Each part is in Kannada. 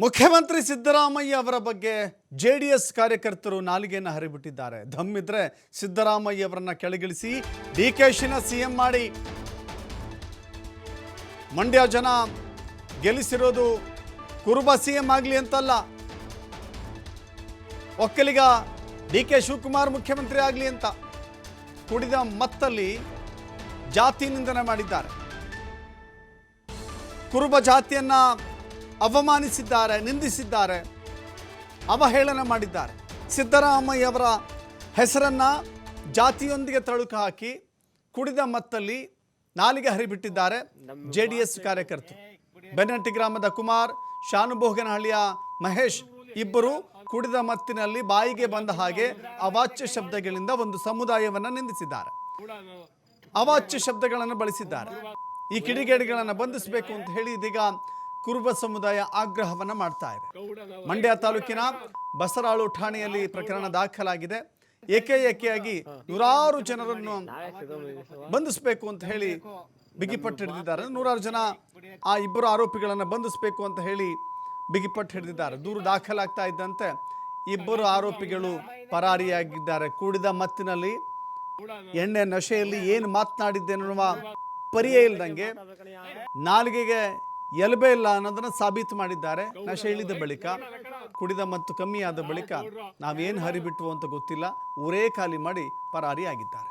ಮುಖ್ಯಮಂತ್ರಿ ಸಿದ್ದರಾಮಯ್ಯ ಅವರ ಬಗ್ಗೆ ಜೆ ಡಿ ಎಸ್ ಕಾರ್ಯಕರ್ತರು ನಾಲಿಗೆಯನ್ನು ಹರಿಬಿಟ್ಟಿದ್ದಾರೆ. ಧಮ್ಮಿದ್ರೆ ಸಿದ್ದರಾಮಯ್ಯ ಅವರನ್ನ ಕೆಳಗಿಳಿಸಿ ಡಿ ಕೆ ಶಿನ ಸಿ ಎಂ ಮಾಡಿ. ಮಂಡ್ಯ ಜನ ಗೆಲ್ಲಿಸಿರೋದು ಕುರುಬ ಸಿ ಎಂ ಆಗಲಿ ಅಂತಲ್ಲ. ಒಕ್ಕಲಿಗ ಡಿ ಕೆ ಶಿವಕುಮಾರ್ ಮುಖ್ಯಮಂತ್ರಿ ಆಗಲಿ ಅಂತ ಕುಡಿದ ಮತ್ತಲ್ಲಿ ಜಾತಿ ನಿಂದನೆ ಮಾಡಿದ್ದಾರೆ. ಕುರುಬ ಜಾತಿಯನ್ನ ಅವಮಾನಿಸಿದ್ದಾರೆ, ನಿಂದಿಸಿದ್ದಾರೆ, ಅವಹೇಳನ ಮಾಡಿದ್ದಾರೆ. ಸಿದ್ದರಾಮಯ್ಯ ಅವರ ಹೆಸರನ್ನ ಜಾತಿಯೊಂದಿಗೆ ತಳುಕು ಹಾಕಿ ಕುಡಿದ ಮತ್ತಲ್ಲಿ ನಾಲಿಗೆ ಹರಿಬಿಟ್ಟಿದ್ದಾರೆ ಜೆ ಡಿ ಎಸ್ ಕಾರ್ಯಕರ್ತರು. ಬೆನ್ನಟ್ಟಿ ಗ್ರಾಮದ ಕುಮಾರ್, ಶಾನುಭೋಗನಹಳ್ಳಿಯ ಮಹೇಶ್ ಇಬ್ಬರು ಕುಡಿದ ಮತ್ತಿನಲ್ಲಿ ಬಾಯಿಗೆ ಬಂದ ಹಾಗೆ ಅವಾಚ್ಯ ಶಬ್ದಗಳಿಂದ ಒಂದು ಸಮುದಾಯವನ್ನು ನಿಂದಿಸಿದ್ದಾರೆ. ಅವಾಚ್ಯ ಶಬ್ದಗಳನ್ನು ಬಳಸಿದ್ದಾರೆ. ಈ ಕಿಡಿಗೇಡಿಗಳನ್ನು ಬಂಧಿಸಬೇಕು ಅಂತ ಹೇಳಿ ಇದೀಗ ಕುರುಬ ಸಮುದಾಯ ಆಗ್ರಹವನ್ನು ಮಾಡ್ತಾ ಇದೆ. ಮಂಡ್ಯ ತಾಲೂಕಿನ ಬಸರಾಳು ಠಾಣೆಯಲ್ಲಿ ಪ್ರಕರಣ ದಾಖಲಾಗಿದೆ. ಏಕೆಏಕೆಯಾಗಿ ನೂರಾರು ಜನರನ್ನು ಬಂಧಿಸಬೇಕು ಅಂತ ಹೇಳಿ ಬಿಗಿಪಟ್ಟು ಹಿಡಿದಿದ್ದಾರೆ. ನೂರಾರು ಜನ ಆ ಇಬ್ಬರು ಆರೋಪಿಗಳನ್ನು ಬಂಧಿಸಬೇಕು ಅಂತ ಹೇಳಿ ಬಿಗಿಪಟ್ಟು ಹಿಡಿದಿದ್ದಾರೆ. ದೂರು ದಾಖಲಾಗ್ತಾ ಇದ್ದಂತೆ ಇಬ್ಬರು ಆರೋಪಿಗಳು ಪರಾರಿಯಾಗಿದ್ದಾರೆ. ಕೂಡಿದ ಮತ್ತಿನಲ್ಲಿ ಎಣ್ಣೆ ನಶೆಯಲ್ಲಿ ಏನು ಮಾತನಾಡಿದ್ದೆ ಅನ್ನುವ ಪರಿಯೇ ಇಲ್ದಂಗೆ ನಾಲಿಗೆಗೆ ಎಲಬೆ ಇಲ್ಲ ಅನ್ನೋದನ್ನ ಸಾಬೀತು ಮಾಡಿದ್ದಾರೆ. ನಶೆ ಇಳಿದ ಬಳಿಕ ಕುಡಿದ ಮತ್ತು ಕಮ್ಮಿ ಆದ ಬಳಿಕ ನಾವೇನು ಹರಿಬಿಟ್ವು ಅಂತ ಗೊತ್ತಿಲ್ಲ. ಊರೇ ಖಾಲಿ ಮಾಡಿ ಪರಾರಿಯಾಗಿದ್ದಾರೆ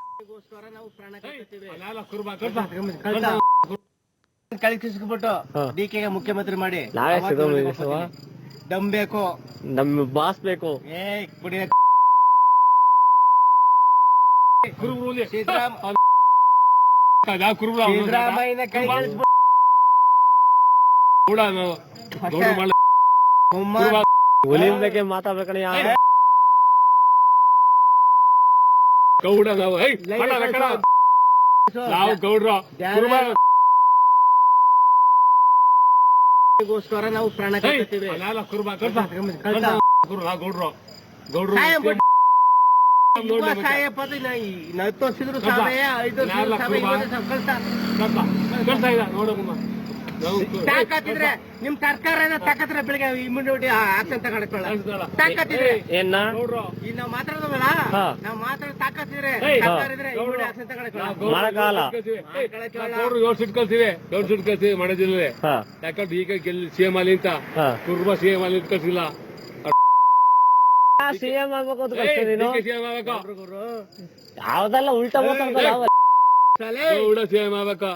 ಕಳಿಸ್ಬಿಟ್ಟು ಡಿ ಕೆ ಮುಖ್ಯಮಂತ್ರಿ ಮಾಡಿ. ಸಿದ್ದರಾಮಯ್ಯ ದಮ್ ಬೇಕು. ನಮ್ ಬಾಸ್ ಬೇಕು. ಏ ಕುಡಿಯ ಸಿದ್ದರಾಮ- ಸಿದ್ದರಾಮಯ್ಯನ ಕೈ ಇಳಿಸ್ಬಿಟ್ಟು ಕುಮಾರ್ ಹುಲಿನ ಬಗ್ಗೆ ಮಾತಾಡ್ಬೇಕಣ್ಣ ಗೌಡ ನಾವು. ನಾವು ಗೌಡ್ರು ಕುರುಬ. ಗೋಸ್ಕರ ನಾವು ಪ್ರಾಣ ಕುರುಬ. ಗೌಡ್ರು ಗೌಡ್ರು ಹತ್ತು ವರ್ಷದಿದ್ರು ಕಳ್ಸ. ಸಾವಯ ಐದು ನಾಲ್ಕು ಸಾವಯ ಕುರುಬ. ಇವತ್ತು ಸಾವ್ ಕಳ್ಸ. ಕಳ್ಸ. ಕಳ್ಸ ಇಲ್ಲ, ನೋಡು ಕುಮ್ಮ. ನಾವು ಕು- ತಾಕತ್ತಿದ್ರೆ ನಿಮ್ ಸರ್ಕಾರ ತಾಕತ್ತಿದ್ರೆ ಬೆಳಿಗ್ಗೆ ಇಮ್ಯುನಿಟಿ ಆಕ್ಷನ್ ತಗೊಳಕೊಳ್ಳ ಕಳ್ಸಲ್ಲ. ತಾಕತ್ತಿದ್ರೆ ಏನ್ನ ಗೌಡ್ರು ಈಗ ನಾವ್ ಮಾತಾಡೋದಲ್ಲ. ನಾವ್ ಮಾತಾಡೋ ತಾಕತ್ತಿದ್ರೆ ಗೌಡ್ರು. ಇಮ್ಯುನಿಟಿ ಕಳ್ಸಲ್ಲ. ನಾವು ಗೌಡ್ರು ಏಳು ಸೀಟ್ ಕಳ್ತೀವಿ ಏಳು ಸೀಟ್ ಕಳ್ತೀವಿ ಮಂಡ್ಯ ಜಿಲ್ಲೆ ಯಾಕಂದ್ರೆ ಈಗ ಗೆಲ್ಲಿ ಸಿಎಂ ಅಲ್ಲಿ ಅಂತ ಕುರುಬ ಸಿಎಂ ಅಲ್ಲಿ ಕಲ್ಸಿಲ್ಲ ಕಳ್ಸಿಲ್ಲ ಸಿಎಂ ಆಗ್ಬೇಕು ಅಂತ ಕಳ್ಸ್ತೀನಿ ನೀನು ಸಿಎಂ ಆಗ್ಬೇಕು ಗುರು. ಯಾವ್ದೆಲ್ಲ ಉಲ್ಟಾ ಮಾತಾಡ್ತಾರೆ ಗೌಡ ಸಿಎಂ ಆಗ್ಬೇಕು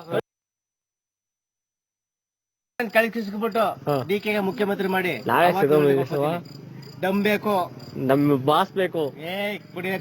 ಕಳಿಸ್ಬಿಟ್ಟು. ಡಿ ಕೆ ಮುಖ್ಯಮಂತ್ರಿ ಮಾಡಿ ನಾಳೆ ದಮ್ ಬೇಕು. ನಮ್ ಬಾಸ್ ಬೇಕು. ಏ ಕುಡಿಯ